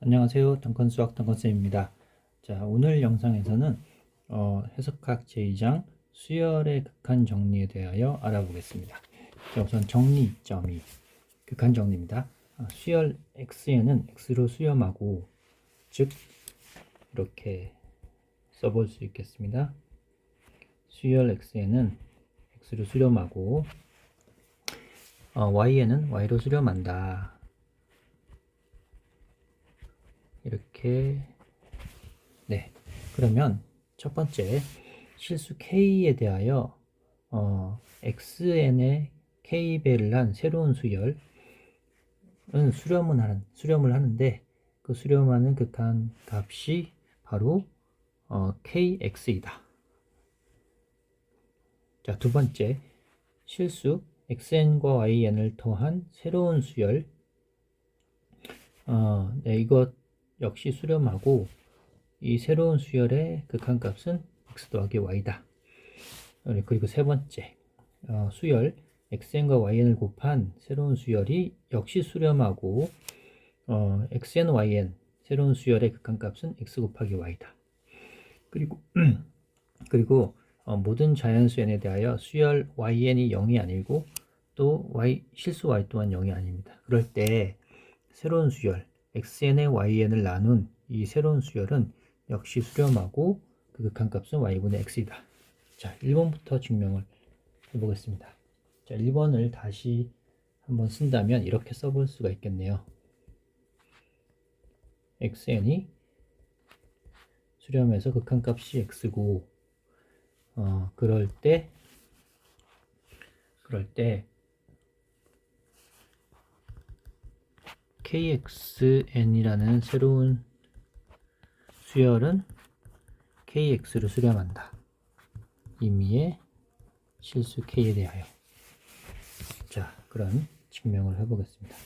안녕하세요. 덩컨 수학 덩컨쌤입니다. 자, 오늘 영상에서는 어, 해석학 제2장 수열의 극한 정리에 대하여 알아보겠습니다. 자, 우선 정리 2.2 극한 정리입니다. 아, 수열 x에는 x로 수렴하고 즉 이렇게 써볼 수 있겠습니다. 수열 x에는 x로 수렴하고 어, y에는 y로 수렴한다. 이렇게. 네. 그러면 첫 번째 실수 k에 대하여 어, xn의 k배를 한 새로운 수열은 수렴은 하는 수렴을 하는데 그 수렴하는 극한 값이 바로 어, kx이다. 자, 두 번째 실수 xn과 yn을 더한 새로운 수열. 어, 네, 이것 역시 수렴하고 이 새로운 수열의 극한값은 x 더하기 y다. 어, 그리고 세 번째 어, 수열 xn과 yn을 곱한 새로운 수열이 역시 수렴하고 어, xn, yn 새로운 수열의 극한값은 x 곱하기 y다. 그리고 그리고 어, 모든 자연수 n에 대하여 수열 yn이 0이 아니고 또 y 실수 y 또한 0이 아닙니다. 그럴 때 새로운 수열 xn의 yn을 나눈 이 새로운 수열은 역시 수렴하고 그 극한값은 y분의 x이다. 자, 1번부터 증명을 해보겠습니다. 자, 1번을 다시 한번 쓴다면 이렇게 써볼 수가 있겠네요. xn이 수렴해서 극한값이 x고 어, 그럴 때 그럴 때 kxn이라는 새로운 수열은 kx로 수렴한다. 임의의 실수 k에 대하여. 자, 그럼 증명을 해보겠습니다.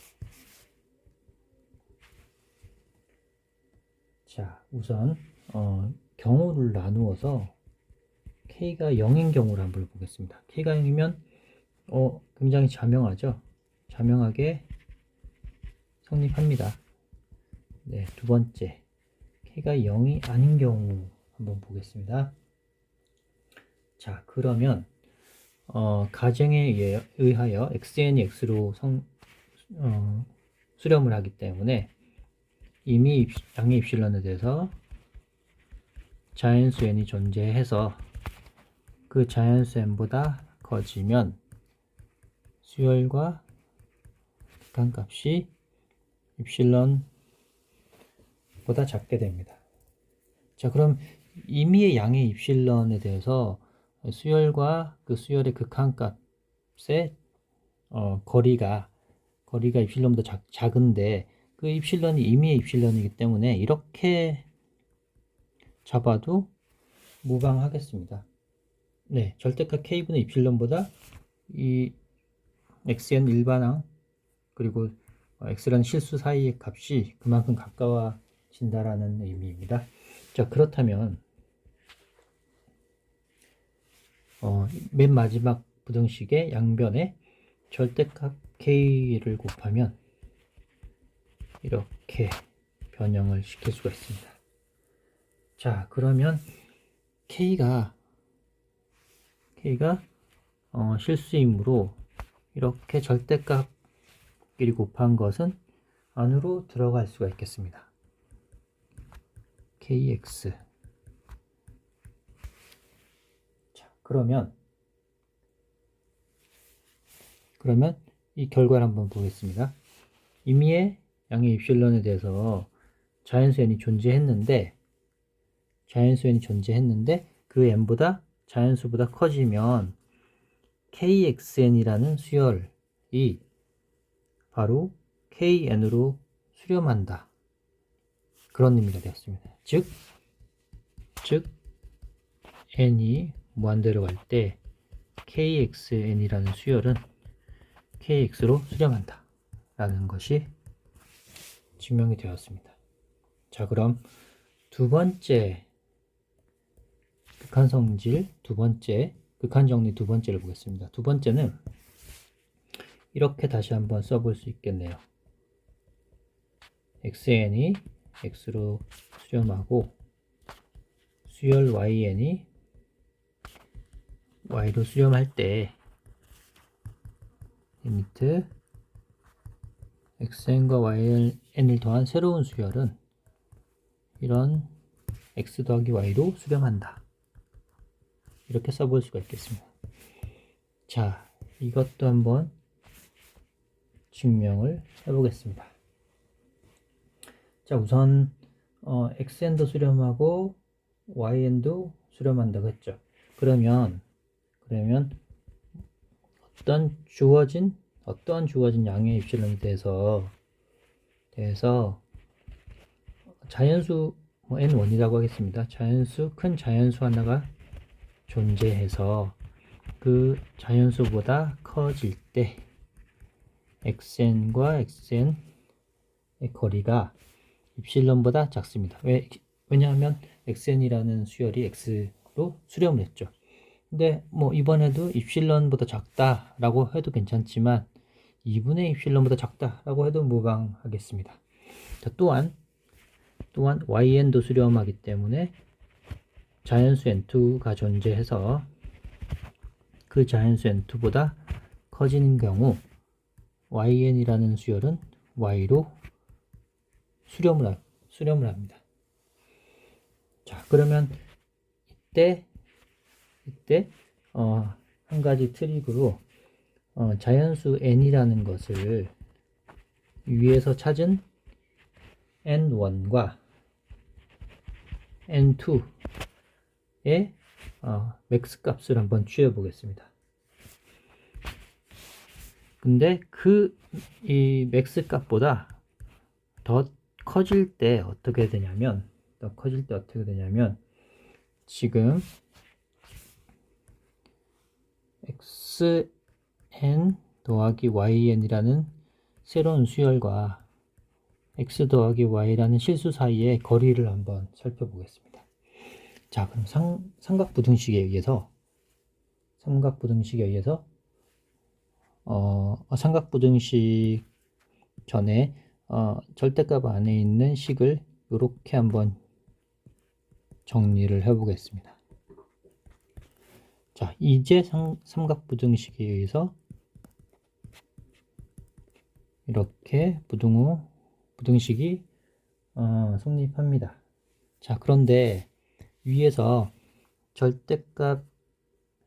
자, 우선 어, 경우를 나누어서 k가 0인 경우를 한번 보겠습니다. k가 0이면 어, 굉장히 자명하죠. 자명하게 성립합니다. 네, 두 번째. k가 0이 아닌 경우 한번 보겠습니다. 자, 그러면 어, 가정에 의하여 xn이 x로 성, 어, 수렴을 하기 때문에 이미 입, 양의 입실론에 대해서 자연수 n이 존재해서 그 자연수 n보다 커지면 수열과 극한값이 입실론보다 작게 됩니다. 자, 그럼 임의의 양의 입실론에 대해서 수열과 그 수열의 극한값의 어, 거리가 거리가 입실론보다 작, 작은데 그 입실론이 임의의 입실론이기 때문에 이렇게 잡아도 무방하겠습니다. 네, 절대값 k분의 입실론보다 이 xn 일반항 그리고 어, x라는 실수 사이의 값이 그만큼 가까워진다라는 의미입니다. 자, 그렇다면 어, 맨 마지막 부등식의 양변에 절대값 k를 곱하면 이렇게 변형을 시킬 수가 있습니다. 자, 그러면 k가 k가 어, 실수이므로 이렇게 절대값 끼리 곱한 것은 안으로 들어갈 수가 있겠습니다. kx 자, 그러면 그러면 이 결과를 한번 보겠습니다. 임의의 양의 입실론에 대해서 자연수 n이 존재했는데 자연수 n이 존재했는데 그 n보다 자연수보다 커지면 kxn이라는 수열이 바로 kn으로 수렴한다. 그런 의미가 되었습니다. 즉, 즉 n이 무한대로 갈 때 kxn이라는 수열은 kx로 수렴한다. 라는 것이 증명이 되었습니다. 자, 그럼 두 번째 극한 성질 두 번째 극한 정리 두 번째를 보겠습니다. 두 번째는 이렇게 다시 한번 써볼 수 있겠네요. xn이 x로 수렴하고 수열 yn이 y로 수렴할 때 리미트 xn과 yn을 더한 새로운 수열은 이런 x 더하기 y로 수렴한다. 이렇게 써볼 수가 있겠습니다. 자, 이것도 한번 증명을 해보겠습니다. 자, 우선 어, xn도 수렴하고 yn도 수렴한다고 했죠. 그러면 그러면 어떤 주어진 어떠한 주어진 양의 입실론에 대해서 대해서 자연수 뭐 n1이라고 하겠습니다. 자연수 큰 자연수 하나가 존재해서 그 자연수보다 커질 때 xn과 xn의 거리가 입실론보다 작습니다. 왜? 왜냐하면 xn이라는 수열이 x로 수렴을 했죠. 근데 뭐 이번에도 입실론보다 작다라고 해도 괜찮지만 2분의 입실론보다 작다라고 해도 무방하겠습니다. 자, 또한 또한 yn도 수렴하기 때문에 자연수 n2가 존재해서 그 자연수 n2보다 커지는 경우 yn이라는 수열은 y로 수렴을, 하, 수렴을 합니다. 자, 그러면 이때 이때 어, 한 가지 트릭으로 어, 자연수 n이라는 것을 위에서 찾은 n1과 n2의 어, 맥스 값을 한번 취해 보겠습니다. 근데 그 이 맥스 값보다 더 커질 때 어떻게 되냐면 더 커질 때 어떻게 되냐면 지금 xn 더하기 yn이라는 새로운 수열과 x 더하기 y라는 실수 사이의 거리를 한번 살펴보겠습니다. 자, 그럼 상, 삼각부등식에 의해서 삼각부등식에 의해서 어, 삼각부등식 전에 어, 절대값 안에 있는 식을 이렇게 한번 정리를 해보겠습니다. 자, 이제 삼, 삼각부등식에 의해서 이렇게 부등호 부등식이 어, 성립합니다. 자, 그런데 위에서 절대값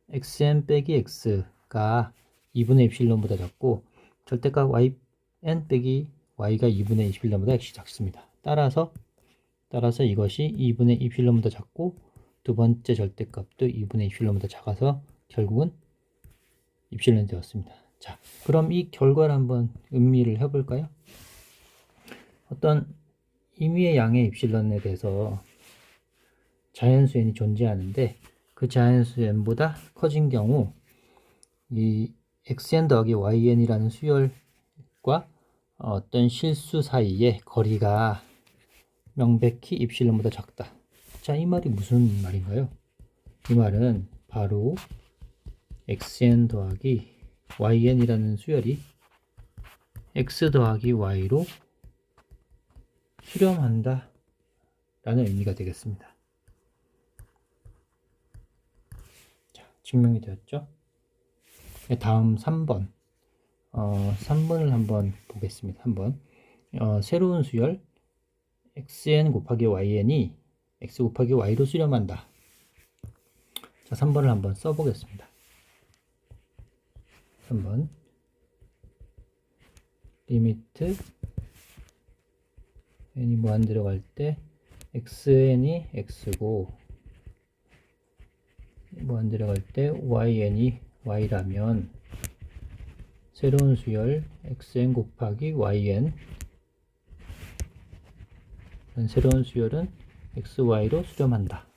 xn 빼기 x가 2분의 입실론보다 작고 절대값 yn 빼기 y가 2분의 입실론보다 x이 작습니다. 따라서 따라서 이것이 2분의 입실론보다 작고 두 번째 절대값도 2분의 입실론보다 작아서 결국은 입실론이 되었습니다. 자, 그럼 이 결과를 한번 음미를 해볼까요? 어떤 임의의 양의 입실론에 대해서 자연수 n이 존재하는데 그 자연수 n보다 커진 경우 이 xn 더하기 yn이라는 수열과 어떤 실수 사이의 거리가 명백히 입실론보다 작다. 자, 이 말이 무슨 말인가요? 이 말은 바로 xn 더하기 yn이라는 수열이 x 더하기 y로 수렴한다 라는 의미가 되겠습니다. 자, 증명이 되었죠? 네, 다음 3번 어, 3번을 한번 보겠습니다. 한번 어, 새로운 수열 xn 곱하기 yn이 x 곱하기 y로 수렴한다. 자, 3번을 한번 써보겠습니다. 3번 리미트 n이 무한 들어갈 때 xn이 x고 무한 들어갈 때 yn이 y라면 새로운 수열 xn 곱하기 yn 새로운 수열은 xy로 수렴한다.